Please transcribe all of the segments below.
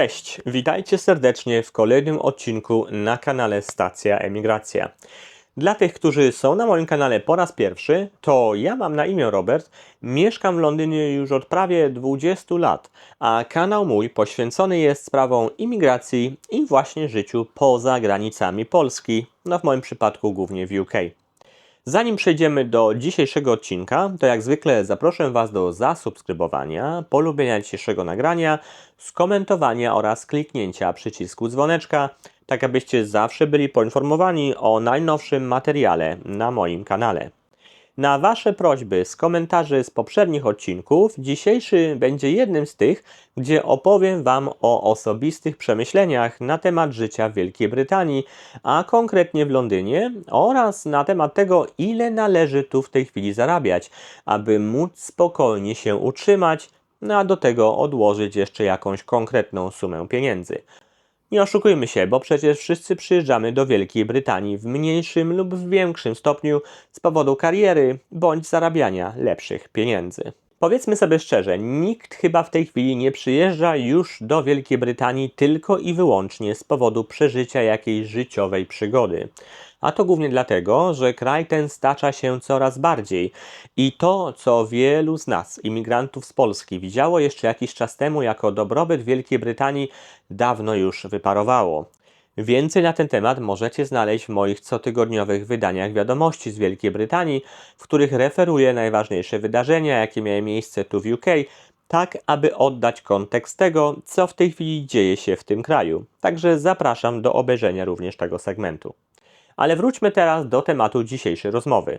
Cześć, witajcie serdecznie w kolejnym odcinku na kanale Stacja Emigracja. Dla tych, którzy są na moim kanale po raz pierwszy, to ja mam na imię Robert, mieszkam w Londynie już od prawie 20 lat, a kanał mój poświęcony jest sprawom imigracji i właśnie życiu poza granicami Polski, no w moim przypadku głównie w UK. Zanim przejdziemy do dzisiejszego odcinka, to jak zwykle zaproszę Was do zasubskrybowania, polubienia dzisiejszego nagrania, skomentowania oraz kliknięcia przycisku dzwoneczka, tak abyście zawsze byli poinformowani o najnowszym materiale na moim kanale. Na Wasze prośby z komentarzy z poprzednich odcinków, dzisiejszy będzie jednym z tych, gdzie opowiem Wam o osobistych przemyśleniach na temat życia w Wielkiej Brytanii, a konkretnie w Londynie, oraz na temat tego, ile należy tu w tej chwili zarabiać, aby móc spokojnie się utrzymać, a do tego odłożyć jeszcze jakąś konkretną sumę pieniędzy. Nie oszukujmy się, bo przecież wszyscy przyjeżdżamy do Wielkiej Brytanii w mniejszym lub w większym stopniu z powodu kariery bądź zarabiania lepszych pieniędzy. Powiedzmy sobie szczerze, nikt chyba w tej chwili nie przyjeżdża już do Wielkiej Brytanii tylko i wyłącznie z powodu przeżycia jakiejś życiowej przygody. A to głównie dlatego, że kraj ten stacza się coraz bardziej i to, co wielu z nas, imigrantów z Polski, widziało jeszcze jakiś czas temu jako dobrobyt Wielkiej Brytanii, dawno już wyparowało. Więcej na ten temat możecie znaleźć w moich cotygodniowych wydaniach wiadomości z Wielkiej Brytanii, w których referuję najważniejsze wydarzenia, jakie miały miejsce tu w UK, tak aby oddać kontekst tego, co w tej chwili dzieje się w tym kraju. Także zapraszam do obejrzenia również tego segmentu. Ale wróćmy teraz do tematu dzisiejszej rozmowy.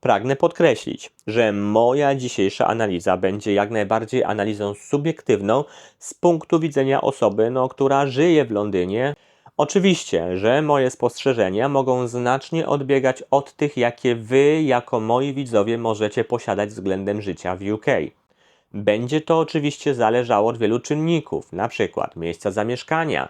Pragnę podkreślić, że moja dzisiejsza analiza będzie jak najbardziej analizą subiektywną z punktu widzenia osoby, no, która żyje w Londynie. Oczywiście, że moje spostrzeżenia mogą znacznie odbiegać od tych, jakie wy, jako moi widzowie, możecie posiadać względem życia w UK. Będzie to oczywiście zależało od wielu czynników, np. miejsca zamieszkania,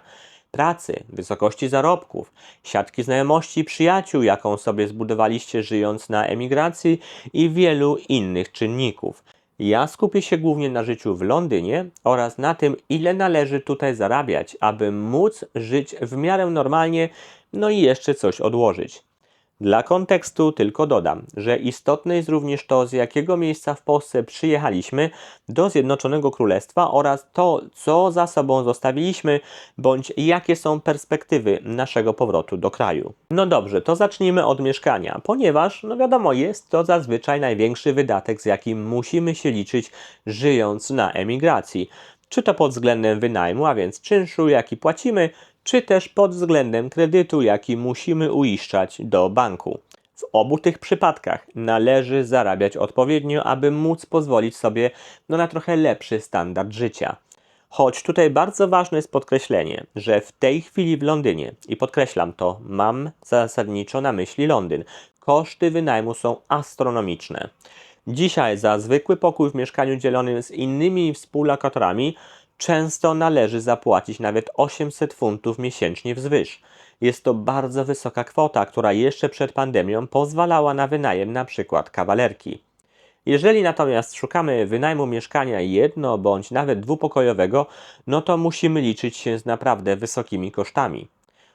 pracy, wysokości zarobków, siatki znajomości i przyjaciół, jaką sobie zbudowaliście żyjąc na emigracji i wielu innych czynników. Ja skupię się głównie na życiu w Londynie oraz na tym, ile należy tutaj zarabiać, aby móc żyć w miarę normalnie, no i jeszcze coś odłożyć. Dla kontekstu tylko dodam, że istotne jest również to, z jakiego miejsca w Polsce przyjechaliśmy do Zjednoczonego Królestwa oraz to, co za sobą zostawiliśmy, bądź jakie są perspektywy naszego powrotu do kraju. No dobrze, to zacznijmy od mieszkania, ponieważ, no wiadomo, jest to zazwyczaj największy wydatek, z jakim musimy się liczyć, żyjąc na emigracji. Czy to pod względem wynajmu, a więc czynszu, jaki płacimy, czy też pod względem kredytu, jaki musimy uiszczać do banku. W obu tych przypadkach należy zarabiać odpowiednio, aby móc pozwolić sobie no, na trochę lepszy standard życia. Choć tutaj bardzo ważne jest podkreślenie, że w tej chwili w Londynie, i podkreślam to, mam zasadniczo na myśli Londyn, koszty wynajmu są astronomiczne. Dzisiaj za zwykły pokój w mieszkaniu dzielonym z innymi współlokatorami często należy zapłacić nawet 800 funtów miesięcznie wzwyż. Jest to bardzo wysoka kwota, która jeszcze przed pandemią pozwalała na wynajem na przykład kawalerki. Jeżeli natomiast szukamy wynajmu mieszkania jedno bądź nawet dwupokojowego, no to musimy liczyć się z naprawdę wysokimi kosztami.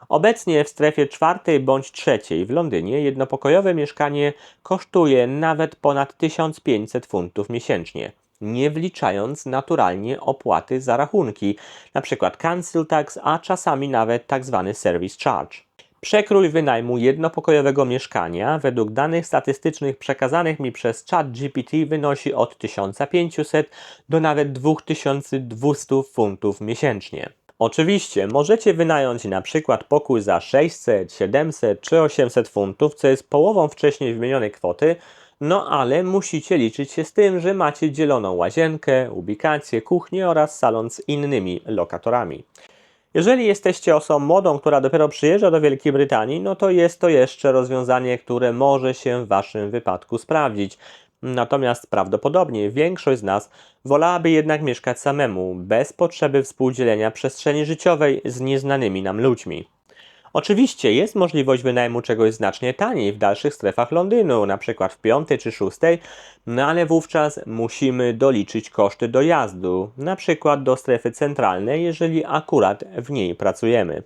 Obecnie w strefie czwartej bądź trzeciej w Londynie jednopokojowe mieszkanie kosztuje nawet ponad 1500 funtów miesięcznie nie wliczając naturalnie opłaty za rachunki, np. cancel tax, a czasami nawet tzw. Tak service charge. Przekrój wynajmu jednopokojowego mieszkania według danych statystycznych przekazanych mi przez ChatGPT wynosi od 1500 do nawet 2200 funtów miesięcznie. Oczywiście możecie wynająć na przykład pokój za 600, 700 czy 800 funtów, co jest połową wcześniej wymienionej kwoty, no ale musicie liczyć się z tym, że macie dzieloną łazienkę, ubikację, kuchnię oraz salon z innymi lokatorami. Jeżeli jesteście osobą młodą, która dopiero przyjeżdża do Wielkiej Brytanii, no to jest to jeszcze rozwiązanie, które może się w Waszym wypadku sprawdzić. Natomiast prawdopodobnie większość z nas wolałaby jednak mieszkać samemu, bez potrzeby współdzielenia przestrzeni życiowej z nieznanymi nam ludźmi. Oczywiście jest możliwość wynajmu czegoś znacznie taniej w dalszych strefach Londynu, przykład w piątej czy szóstej, no ale wówczas musimy doliczyć koszty dojazdu, przykład do strefy centralnej, jeżeli akurat w niej pracujemy.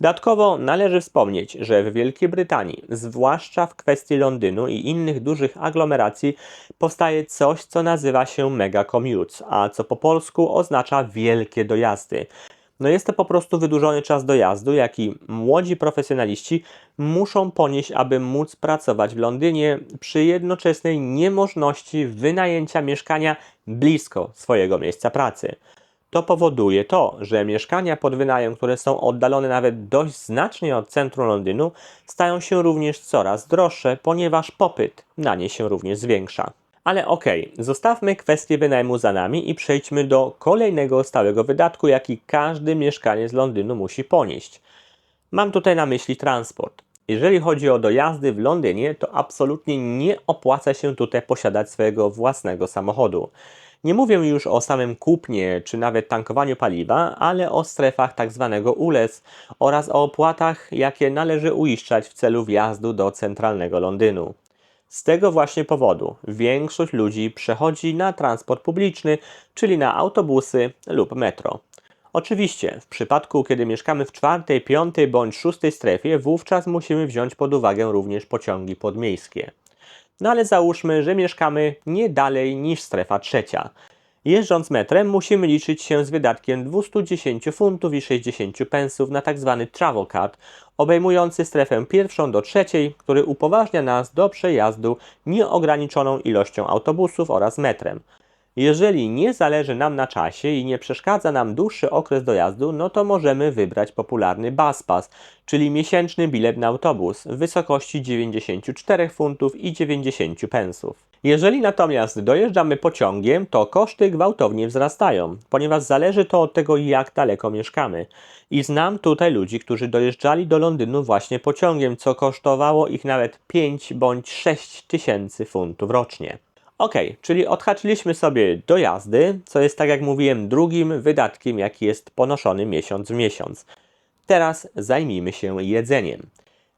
Dodatkowo należy wspomnieć, że w Wielkiej Brytanii, zwłaszcza w kwestii Londynu i innych dużych aglomeracji, powstaje coś, co nazywa się mega commutes, a co po polsku oznacza wielkie dojazdy. No jest to po prostu wydłużony czas dojazdu, jaki młodzi profesjonaliści muszą ponieść, aby móc pracować w Londynie przy jednoczesnej niemożności wynajęcia mieszkania blisko swojego miejsca pracy. To powoduje to, że mieszkania pod wynajem, które są oddalone nawet dość znacznie od centrum Londynu, stają się również coraz droższe, ponieważ popyt na nie się również zwiększa. Ale okej, zostawmy kwestię wynajmu za nami i przejdźmy do kolejnego stałego wydatku, jaki każdy mieszkaniec Londynu musi ponieść. Mam tutaj na myśli transport. Jeżeli chodzi o dojazdy w Londynie, to absolutnie nie opłaca się tutaj posiadać swojego własnego samochodu. Nie mówię już o samym kupnie czy nawet tankowaniu paliwa, ale o strefach tzw. ULEZ oraz o opłatach, jakie należy uiszczać w celu wjazdu do centralnego Londynu. Z tego właśnie powodu większość ludzi przechodzi na transport publiczny, czyli na autobusy lub metro. Oczywiście, w przypadku, kiedy mieszkamy w czwartej, piątej bądź szóstej strefie, wówczas musimy wziąć pod uwagę również pociągi podmiejskie. No ale załóżmy, że mieszkamy nie dalej niż strefa trzecia. Jeżdżąc metrem musimy liczyć się z wydatkiem 210 funtów i 60 pensów na tzw. travel card, obejmujący strefę pierwszą do trzeciej, który upoważnia nas do przejazdu nieograniczoną ilością autobusów oraz metrem. Jeżeli nie zależy nam na czasie i nie przeszkadza nam dłuższy okres dojazdu, no to możemy wybrać popularny bus pass, czyli miesięczny bilet na autobus w wysokości 94 funtów i 90 pensów. Jeżeli natomiast dojeżdżamy pociągiem, to koszty gwałtownie wzrastają, ponieważ zależy to od tego, jak daleko mieszkamy. I znam tutaj ludzi, którzy dojeżdżali do Londynu właśnie pociągiem, co kosztowało ich nawet 5 bądź 6 tysięcy funtów rocznie. Ok, czyli odhaczyliśmy sobie dojazdy, co jest tak jak mówiłem drugim wydatkiem, jaki jest ponoszony miesiąc w miesiąc. Teraz zajmijmy się jedzeniem.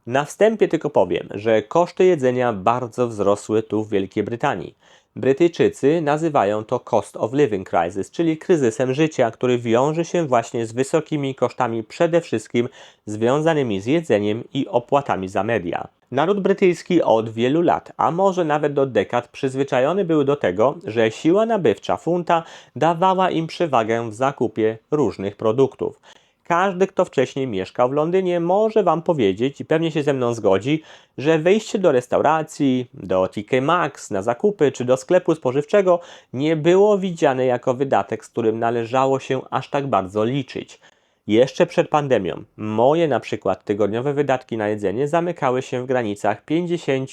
Na wstępie tylko powiem, że koszty jedzenia bardzo wzrosły tu w Wielkiej Brytanii. Brytyjczycy nazywają to cost of living crisis, czyli kryzysem życia, który wiąże się właśnie z wysokimi kosztami przede wszystkim związanymi z jedzeniem i opłatami za media. Naród brytyjski od wielu lat, a może nawet do dekad przyzwyczajony był do tego, że siła nabywcza funta dawała im przewagę w zakupie różnych produktów. Każdy, kto wcześniej mieszkał w Londynie, może Wam powiedzieć i pewnie się ze mną zgodzi, że wejście do restauracji, do TK Maxx na zakupy czy do sklepu spożywczego nie było widziane jako wydatek, z którym należało się aż tak bardzo liczyć. Jeszcze przed pandemią moje na przykład tygodniowe wydatki na jedzenie zamykały się w granicach 50,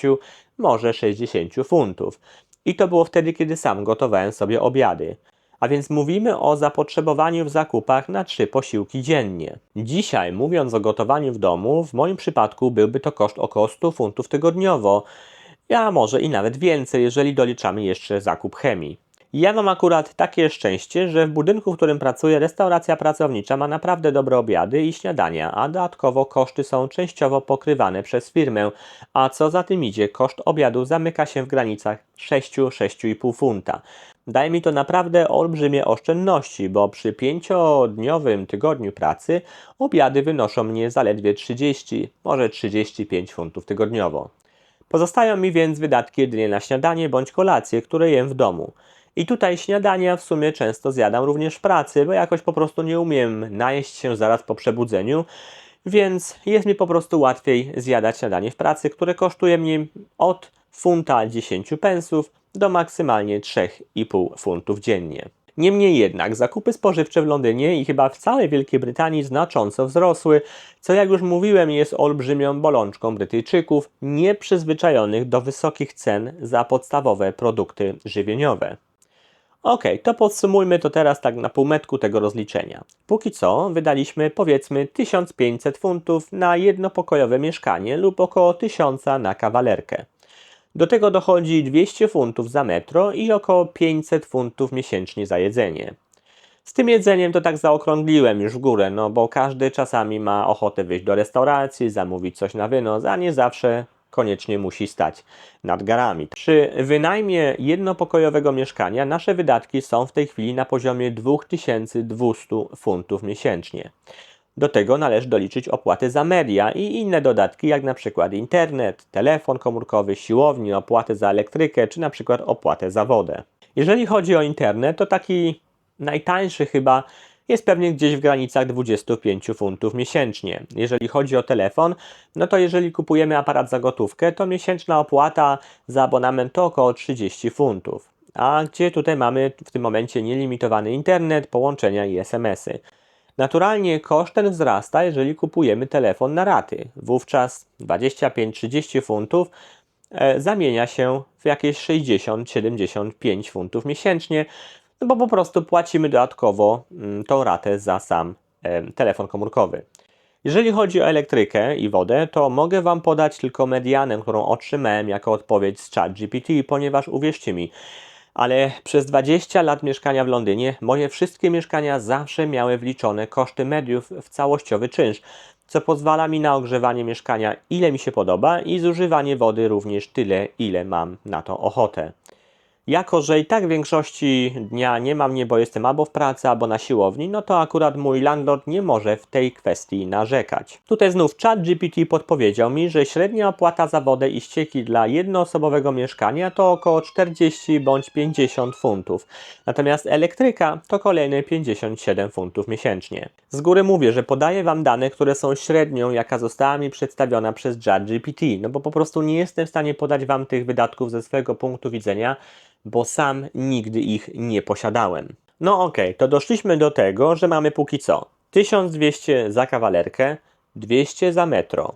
może 60 funtów. I to było wtedy, kiedy sam gotowałem sobie obiady. A więc mówimy o zapotrzebowaniu w zakupach na trzy posiłki dziennie. Dzisiaj, mówiąc o gotowaniu w domu, w moim przypadku byłby to koszt około 100 funtów tygodniowo, a może i nawet więcej, jeżeli doliczamy jeszcze zakup chemii. Ja mam akurat takie szczęście, że w budynku, w którym pracuję, restauracja pracownicza ma naprawdę dobre obiady i śniadania, a dodatkowo koszty są częściowo pokrywane przez firmę, a co za tym idzie, koszt obiadu zamyka się w granicach 6-6,5 funta. Daje mi to naprawdę olbrzymie oszczędności, bo przy pięciodniowym tygodniu pracy obiady wynoszą mnie zaledwie 30, może 35 funtów tygodniowo. Pozostają mi więc wydatki jedynie na śniadanie bądź kolację, które jem w domu. I tutaj śniadania w sumie często zjadam również w pracy, bo jakoś po prostu nie umiem najeść się zaraz po przebudzeniu, więc jest mi po prostu łatwiej zjadać śniadanie w pracy, które kosztuje mnie od funta 10 pensów do maksymalnie 3,5 funtów dziennie. Niemniej jednak zakupy spożywcze w Londynie i chyba w całej Wielkiej Brytanii znacząco wzrosły, co jak już mówiłem jest olbrzymią bolączką Brytyjczyków nieprzyzwyczajonych do wysokich cen za podstawowe produkty żywieniowe. Ok, to podsumujmy to teraz tak na półmetku tego rozliczenia. Póki co wydaliśmy powiedzmy 1500 funtów na jednopokojowe mieszkanie lub około 1000 na kawalerkę. Do tego dochodzi 200 funtów za metro i około 500 funtów miesięcznie za jedzenie. Z tym jedzeniem to tak zaokrągliłem już w górę, no bo każdy czasami ma ochotę wyjść do restauracji, zamówić coś na wynos, a nie zawsze koniecznie musi stać nad garami. Przy wynajmie jednopokojowego mieszkania nasze wydatki są w tej chwili na poziomie 2200 funtów miesięcznie. Do tego należy doliczyć opłaty za media i inne dodatki, jak na przykład internet, telefon komórkowy, siłownię, opłaty za elektrykę, czy na przykład opłatę za wodę. Jeżeli chodzi o internet, to taki najtańszy chyba jest pewnie gdzieś w granicach 25 funtów miesięcznie. Jeżeli chodzi o telefon, no to jeżeli kupujemy aparat za gotówkę, to miesięczna opłata za abonament to około 30 funtów. A gdzie tutaj mamy w tym momencie nielimitowany internet, połączenia i SMS-y. Naturalnie koszt ten wzrasta, jeżeli kupujemy telefon na raty. Wówczas 25-30 funtów e, zamienia się w jakieś 60-75 funtów miesięcznie, no bo po prostu płacimy dodatkowo mm, tą ratę za sam e, telefon komórkowy. Jeżeli chodzi o elektrykę i wodę, to mogę Wam podać tylko medianę, którą otrzymałem jako odpowiedź z ChatGPT, ponieważ uwierzcie mi, ale przez 20 lat mieszkania w Londynie moje wszystkie mieszkania zawsze miały wliczone koszty mediów w całościowy czynsz, co pozwala mi na ogrzewanie mieszkania ile mi się podoba i zużywanie wody również tyle, ile mam na to ochotę. Jako, że i tak w większości dnia nie mam mnie, bo jestem albo w pracy, albo na siłowni, no to akurat mój landlord nie może w tej kwestii narzekać. Tutaj znów ChatGPT podpowiedział mi, że średnia opłata za wodę i ścieki dla jednoosobowego mieszkania to około 40 bądź 50 funtów, natomiast elektryka to kolejne 57 funtów miesięcznie. Z góry mówię, że podaję Wam dane, które są średnią, jaka została mi przedstawiona przez ChatGPT, no bo po prostu nie jestem w stanie podać Wam tych wydatków ze swojego punktu widzenia, bo sam nigdy ich nie posiadałem. No okej, okay, to doszliśmy do tego, że mamy póki co 1200 za kawalerkę, 200 za metro,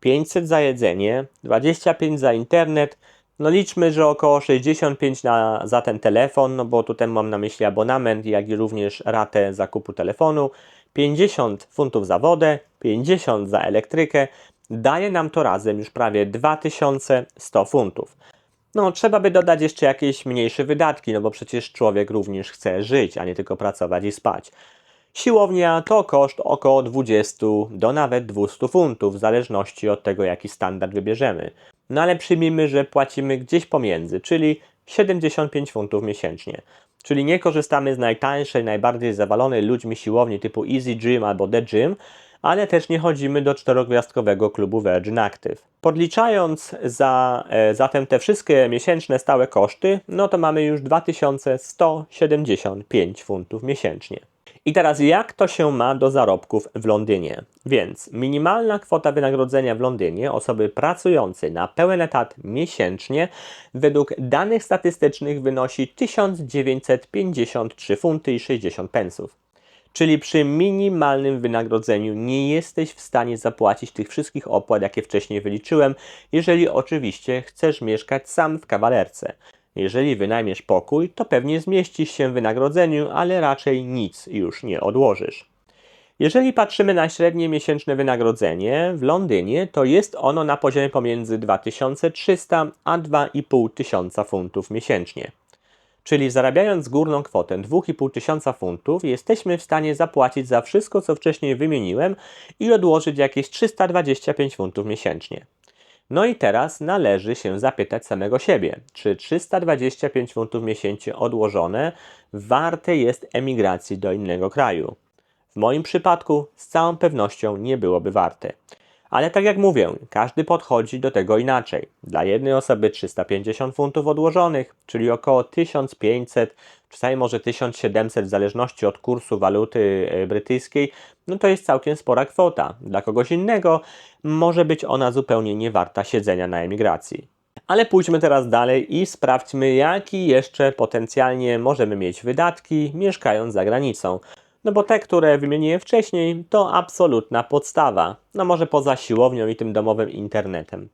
500 za jedzenie, 25 za internet, no liczmy, że około 65 na, za ten telefon, no bo tutaj mam na myśli abonament, jak i również ratę zakupu telefonu, 50 funtów za wodę, 50 za elektrykę, daje nam to razem już prawie 2100 funtów. No, trzeba by dodać jeszcze jakieś mniejsze wydatki, no bo przecież człowiek również chce żyć, a nie tylko pracować i spać. Siłownia to koszt około 20 do nawet 200 funtów, w zależności od tego, jaki standard wybierzemy. No ale przyjmijmy, że płacimy gdzieś pomiędzy, czyli 75 funtów miesięcznie. Czyli nie korzystamy z najtańszej, najbardziej zawalonej ludźmi siłowni typu Easy Gym albo The Gym, ale też nie chodzimy do czterogwiazdkowego klubu Virgin Active. Podliczając za, e, zatem te wszystkie miesięczne stałe koszty, no to mamy już 2175 funtów miesięcznie. I teraz jak to się ma do zarobków w Londynie? Więc minimalna kwota wynagrodzenia w Londynie osoby pracującej na pełen etat miesięcznie według danych statystycznych wynosi 1953 funty i 60 pensów. Czyli przy minimalnym wynagrodzeniu nie jesteś w stanie zapłacić tych wszystkich opłat, jakie wcześniej wyliczyłem, jeżeli oczywiście chcesz mieszkać sam w kawalerce. Jeżeli wynajmiesz pokój, to pewnie zmieścisz się w wynagrodzeniu, ale raczej nic już nie odłożysz. Jeżeli patrzymy na średnie miesięczne wynagrodzenie w Londynie, to jest ono na poziomie pomiędzy 2300 a 2500 funtów miesięcznie. Czyli zarabiając górną kwotę 2,5 tysiąca funtów, jesteśmy w stanie zapłacić za wszystko, co wcześniej wymieniłem i odłożyć jakieś 325 funtów miesięcznie. No i teraz należy się zapytać samego siebie, czy 325 funtów miesięcznie odłożone warte jest emigracji do innego kraju. W moim przypadku z całą pewnością nie byłoby warte. Ale tak jak mówię, każdy podchodzi do tego inaczej. Dla jednej osoby 350 funtów odłożonych, czyli około 1500, czasami może 1700 w zależności od kursu waluty e, brytyjskiej, no to jest całkiem spora kwota. Dla kogoś innego może być ona zupełnie nie warta siedzenia na emigracji. Ale pójdźmy teraz dalej i sprawdźmy, jaki jeszcze potencjalnie możemy mieć wydatki mieszkając za granicą. No bo te, które wymieniłem wcześniej, to absolutna podstawa. No może poza siłownią i tym domowym internetem.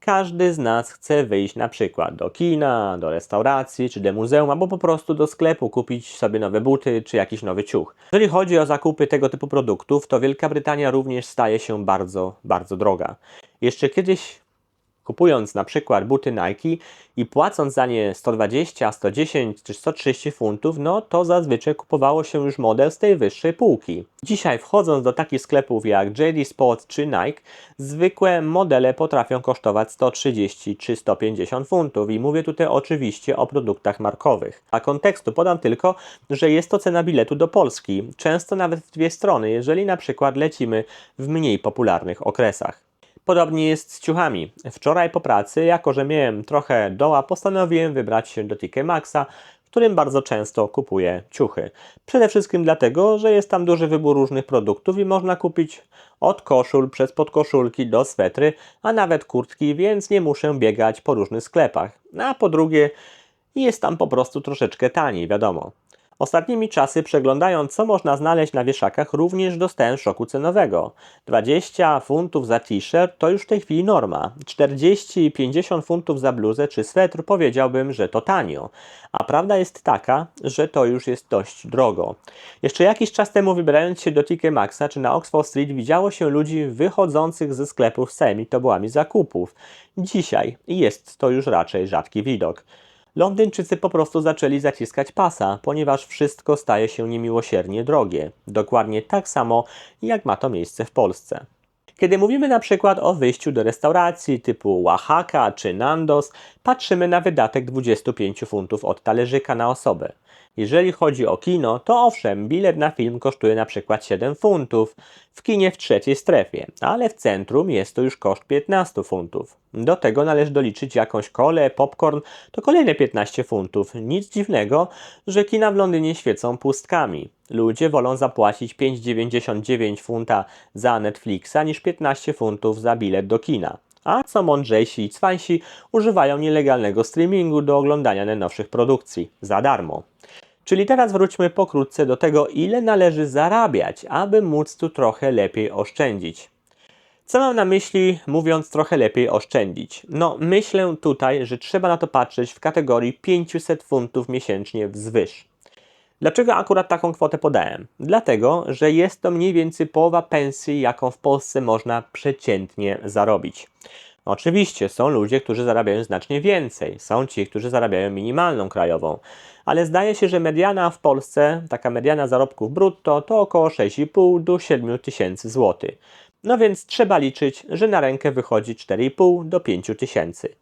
Każdy z nas chce wyjść na przykład do kina, do restauracji czy do muzeum, albo po prostu do sklepu kupić sobie nowe buty czy jakiś nowy ciuch. Jeżeli chodzi o zakupy tego typu produktów, to Wielka Brytania również staje się bardzo, bardzo droga. Jeszcze kiedyś Kupując na przykład buty Nike i płacąc za nie 120, 110 czy 130 funtów, no to zazwyczaj kupowało się już model z tej wyższej półki. Dzisiaj wchodząc do takich sklepów jak JD Sport czy Nike, zwykłe modele potrafią kosztować 130 czy 150 funtów i mówię tutaj oczywiście o produktach markowych. A kontekstu podam tylko, że jest to cena biletu do Polski, często nawet w dwie strony, jeżeli na przykład lecimy w mniej popularnych okresach. Podobnie jest z ciuchami. Wczoraj po pracy, jako że miałem trochę doła, postanowiłem wybrać się do TK Maxa, w którym bardzo często kupuję ciuchy. Przede wszystkim dlatego, że jest tam duży wybór różnych produktów i można kupić od koszul przez podkoszulki do swetry, a nawet kurtki, więc nie muszę biegać po różnych sklepach. A po drugie, jest tam po prostu troszeczkę taniej, wiadomo. Ostatnimi czasy przeglądając co można znaleźć na wieszakach również dostałem szoku cenowego. 20 funtów za t-shirt to już w tej chwili norma. 40-50 funtów za bluzę czy swetr powiedziałbym, że to tanio. A prawda jest taka, że to już jest dość drogo. Jeszcze jakiś czas temu wybierając się do TK Maxa czy na Oxford Street widziało się ludzi wychodzących ze sklepów z całymi tobołami zakupów. Dzisiaj jest to już raczej rzadki widok. Londyńczycy po prostu zaczęli zaciskać pasa, ponieważ wszystko staje się niemiłosiernie drogie. Dokładnie tak samo, jak ma to miejsce w Polsce. Kiedy mówimy na przykład o wyjściu do restauracji typu Oaxaca czy Nandos, patrzymy na wydatek 25 funtów od talerzyka na osobę. Jeżeli chodzi o kino, to owszem, bilet na film kosztuje na przykład 7 funtów w kinie w trzeciej strefie, ale w centrum jest to już koszt 15 funtów. Do tego należy doliczyć jakąś kolę, popcorn, to kolejne 15 funtów. Nic dziwnego, że kina w Londynie świecą pustkami. Ludzie wolą zapłacić 5,99 funta za Netflixa niż 15 funtów za bilet do kina. A co mądrzejsi i cwańsi używają nielegalnego streamingu do oglądania najnowszych produkcji za darmo. Czyli teraz wróćmy pokrótce do tego, ile należy zarabiać, aby móc tu trochę lepiej oszczędzić. Co mam na myśli, mówiąc trochę lepiej oszczędzić? No, myślę tutaj, że trzeba na to patrzeć w kategorii 500 funtów miesięcznie wzwyż. Dlaczego akurat taką kwotę podałem? Dlatego, że jest to mniej więcej połowa pensji, jaką w Polsce można przeciętnie zarobić. Oczywiście są ludzie, którzy zarabiają znacznie więcej, są ci, którzy zarabiają minimalną krajową, ale zdaje się, że mediana w Polsce, taka mediana zarobków brutto, to około 6,5 do 7 tysięcy złotych. No więc trzeba liczyć, że na rękę wychodzi 4,5 do 5 tysięcy.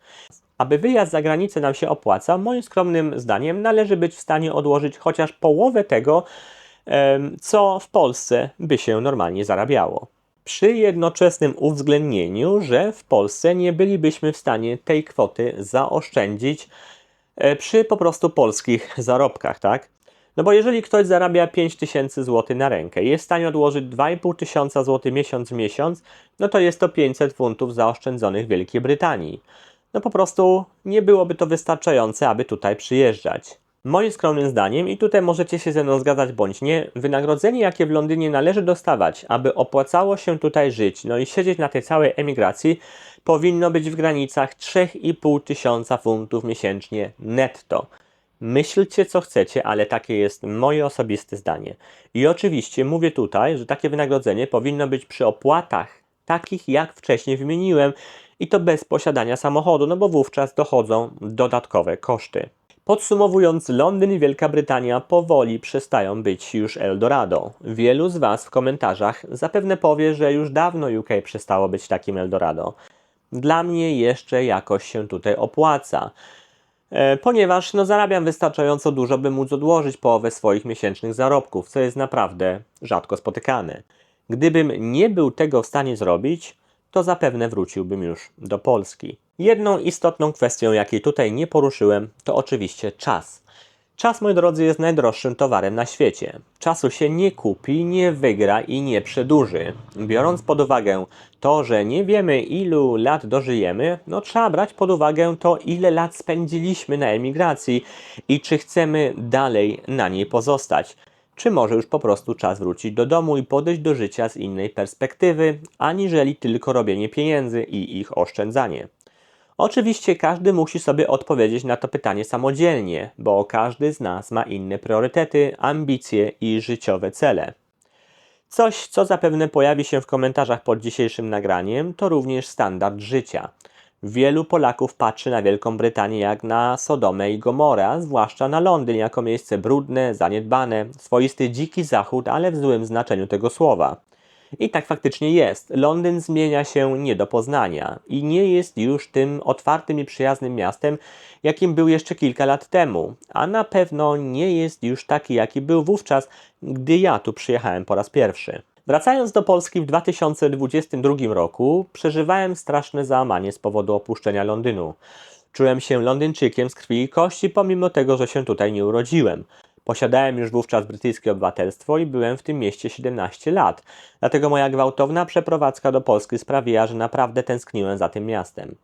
Aby wyjazd za granicę nam się opłaca, moim skromnym zdaniem należy być w stanie odłożyć chociaż połowę tego, co w Polsce by się normalnie zarabiało. Przy jednoczesnym uwzględnieniu, że w Polsce nie bylibyśmy w stanie tej kwoty zaoszczędzić e, przy po prostu polskich zarobkach, tak? No bo jeżeli ktoś zarabia 5000 zł na rękę i jest w stanie odłożyć 2500 zł miesiąc w miesiąc, no to jest to 500 funtów zaoszczędzonych w Wielkiej Brytanii. No po prostu nie byłoby to wystarczające, aby tutaj przyjeżdżać. Moim skromnym zdaniem, i tutaj możecie się ze mną zgadzać bądź nie, wynagrodzenie jakie w Londynie należy dostawać, aby opłacało się tutaj żyć, no i siedzieć na tej całej emigracji, powinno być w granicach 3,5 tysiąca funtów miesięcznie netto. Myślcie co chcecie, ale takie jest moje osobiste zdanie. I oczywiście mówię tutaj, że takie wynagrodzenie powinno być przy opłatach, takich jak wcześniej wymieniłem, i to bez posiadania samochodu, no bo wówczas dochodzą dodatkowe koszty. Podsumowując, Londyn i Wielka Brytania powoli przestają być już Eldorado. Wielu z Was w komentarzach zapewne powie, że już dawno UK przestało być takim Eldorado. Dla mnie jeszcze jakoś się tutaj opłaca. E, ponieważ no, zarabiam wystarczająco dużo, by móc odłożyć połowę swoich miesięcznych zarobków, co jest naprawdę rzadko spotykane. Gdybym nie był tego w stanie zrobić, to zapewne wróciłbym już do Polski. Jedną istotną kwestią, jakiej tutaj nie poruszyłem, to oczywiście czas. Czas, moi drodzy, jest najdroższym towarem na świecie. Czasu się nie kupi, nie wygra i nie przedłuży. Biorąc pod uwagę to, że nie wiemy ilu lat dożyjemy, no trzeba brać pod uwagę to, ile lat spędziliśmy na emigracji i czy chcemy dalej na niej pozostać czy może już po prostu czas wrócić do domu i podejść do życia z innej perspektywy, aniżeli tylko robienie pieniędzy i ich oszczędzanie. Oczywiście każdy musi sobie odpowiedzieć na to pytanie samodzielnie, bo każdy z nas ma inne priorytety, ambicje i życiowe cele. Coś, co zapewne pojawi się w komentarzach pod dzisiejszym nagraniem, to również standard życia. Wielu Polaków patrzy na Wielką Brytanię jak na Sodomę i Gomorę, a zwłaszcza na Londyn jako miejsce brudne, zaniedbane, swoisty dziki zachód, ale w złym znaczeniu tego słowa. I tak faktycznie jest. Londyn zmienia się nie do poznania i nie jest już tym otwartym i przyjaznym miastem, jakim był jeszcze kilka lat temu, a na pewno nie jest już taki, jaki był wówczas, gdy ja tu przyjechałem po raz pierwszy. Wracając do Polski w 2022 roku, przeżywałem straszne załamanie z powodu opuszczenia Londynu. Czułem się Londyńczykiem z krwi i kości, pomimo tego, że się tutaj nie urodziłem. Posiadałem już wówczas brytyjskie obywatelstwo i byłem w tym mieście 17 lat. Dlatego moja gwałtowna przeprowadzka do Polski sprawiła, że naprawdę tęskniłem za tym miastem.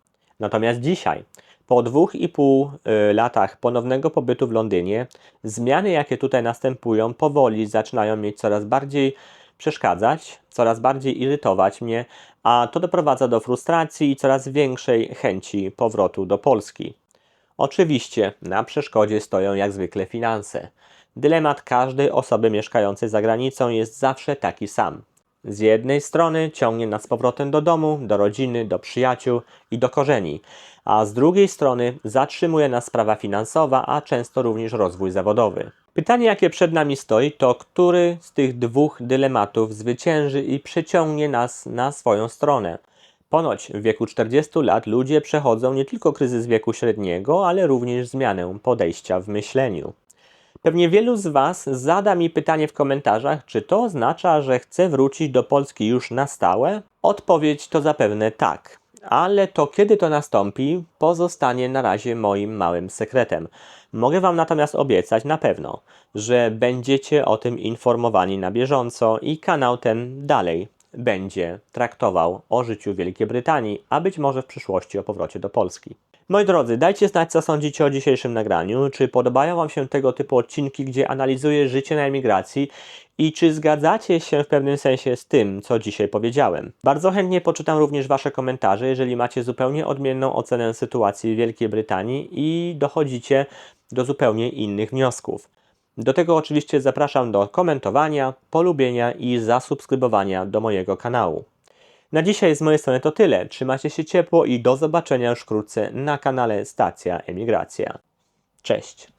Natomiast dzisiaj, po dwóch i pół y, latach ponownego pobytu w Londynie, zmiany, jakie tutaj następują, powoli zaczynają mieć coraz bardziej przeszkadzać, coraz bardziej irytować mnie, a to doprowadza do frustracji i coraz większej chęci powrotu do Polski. Oczywiście na przeszkodzie stoją jak zwykle finanse. Dylemat każdej osoby mieszkającej za granicą jest zawsze taki sam. Z jednej strony ciągnie nas powrotem do domu, do rodziny, do przyjaciół i do korzeni, a z drugiej strony zatrzymuje nas sprawa finansowa, a często również rozwój zawodowy. Pytanie, jakie przed nami stoi, to który z tych dwóch dylematów zwycięży i przyciągnie nas na swoją stronę. Ponoć w wieku 40 lat ludzie przechodzą nie tylko kryzys wieku średniego, ale również zmianę podejścia w myśleniu. Pewnie wielu z Was zada mi pytanie w komentarzach, czy to oznacza, że chcę wrócić do Polski już na stałe? Odpowiedź to zapewne tak. Ale to kiedy to nastąpi, pozostanie na razie moim małym sekretem. Mogę Wam natomiast obiecać na pewno, że będziecie o tym informowani na bieżąco i kanał ten dalej będzie traktował o życiu Wielkiej Brytanii, a być może w przyszłości o powrocie do Polski. Moi drodzy, dajcie znać, co sądzicie o dzisiejszym nagraniu. Czy podobają Wam się tego typu odcinki, gdzie analizuję życie na emigracji i czy zgadzacie się w pewnym sensie z tym, co dzisiaj powiedziałem? Bardzo chętnie poczytam również Wasze komentarze, jeżeli macie zupełnie odmienną ocenę sytuacji w Wielkiej Brytanii i dochodzicie do zupełnie innych wniosków. Do tego oczywiście zapraszam do komentowania, polubienia i zasubskrybowania do mojego kanału. Na dzisiaj z mojej strony to tyle. Trzymajcie się ciepło i do zobaczenia już wkrótce na kanale Stacja Emigracja. Cześć!